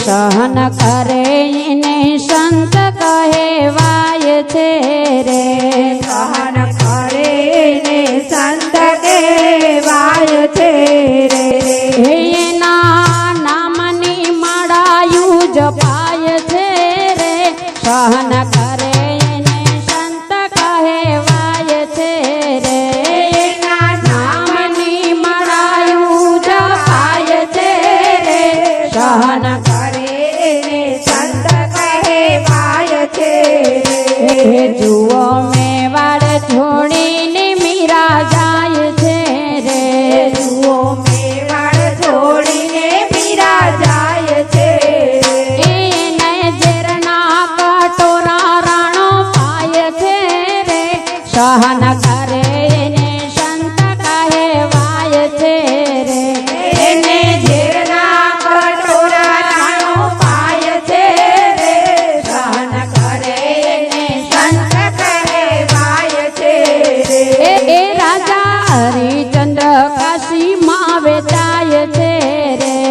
સહન કરે એને સંત કહેવાય છે રે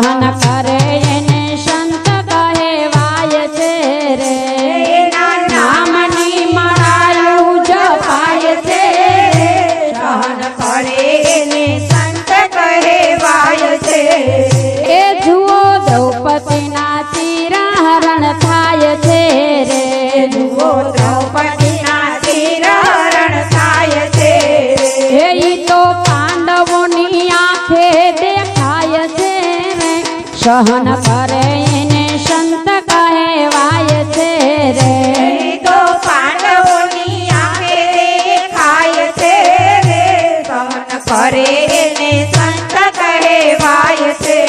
સહન કરે એને સંત કહેવાય છે રે. નામની માળાયું જપાય છે સહન કરે ને સંત કહેવાય છે એ જુઓ દ્રૌપદીના ચિરહરણ થાય સહન કરે એને સંત કહેવાય છે રે. તો પાંડવોની આંખે દેખાય છે રે. સહન કરે એને સંત કહેવાય છે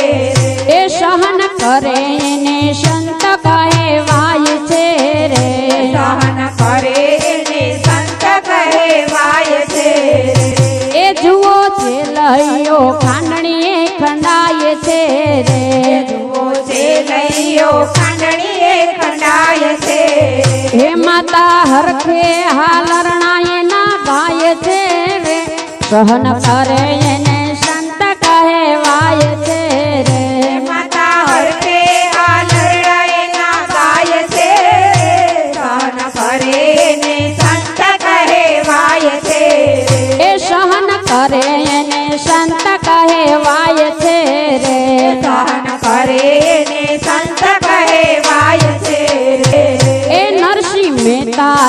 એ સહન કરે એને સંત કહેવાય છે રે. સહન કરે એને સંત કહેવાય છે એ જુઓ છે લઈયો ખાંડણીએ ખાંડણીએ ખંડાય છે. હે માતા હરખે હાલરણાએ ના ગાય છે સહન કરે એને સંત કહેવાય છે.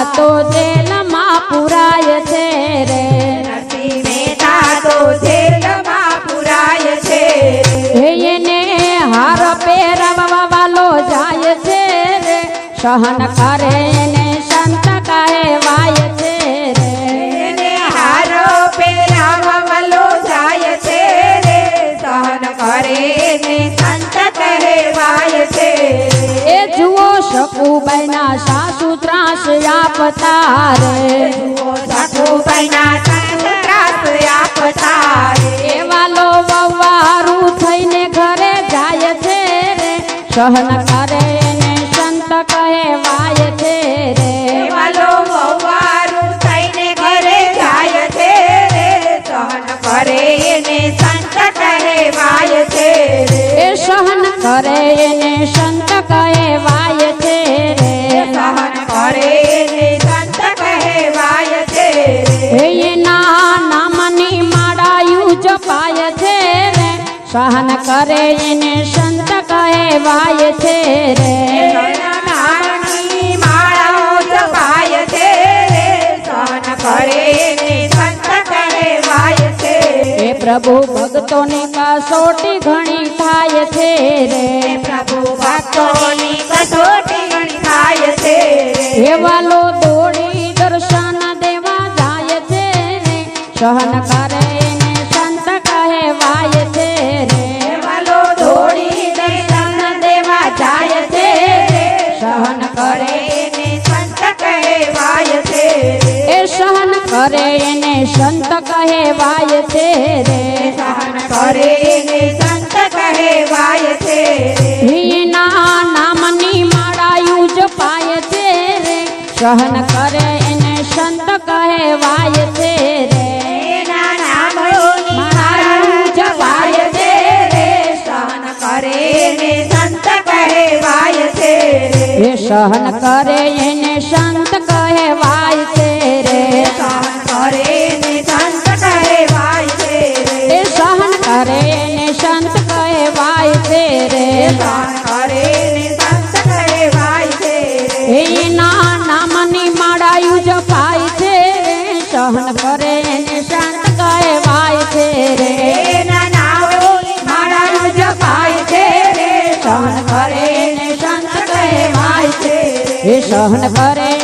મહેતા તો જેલમાં પુરાય છે રે. નરસિંહ મહેતા તો જેલમાં પુરાય છે એને હાર પહેરવા વાલો જાય છે રે. સહન કરે એને આપતા રે જુઓ સાસુબાઈના સંત ત્રાસ આપતા રે એ વાલો વવારું થઈને ઘરે જાય છે સહન સહન કરે એને સંત કહેવાય છે રે. માળાઓ જપાય છે રે. સહન કરે ને સંત છે પ્રભુ ભક્તોની કસોટી ઘણી થાય છે રે. પ્રભુ ભક્તોની કસોટી ઘણી થાય છે એવાલો દોડી દર્શન દેવા જાય છે સહન કરે કરે એને સંત કહેવાય છે રે. કરે એને સંત કહેવાય છે હિના નામની માળાયું જ પાય છે રે. સહન કરે એને સંત કહેવાય છે રે. એના સહન કરે એને સંત કહેવાય એને કહેવાય છે રે? એના માળાનું જપાય છે રે. સહન કરે એને છે રે? સહન કરે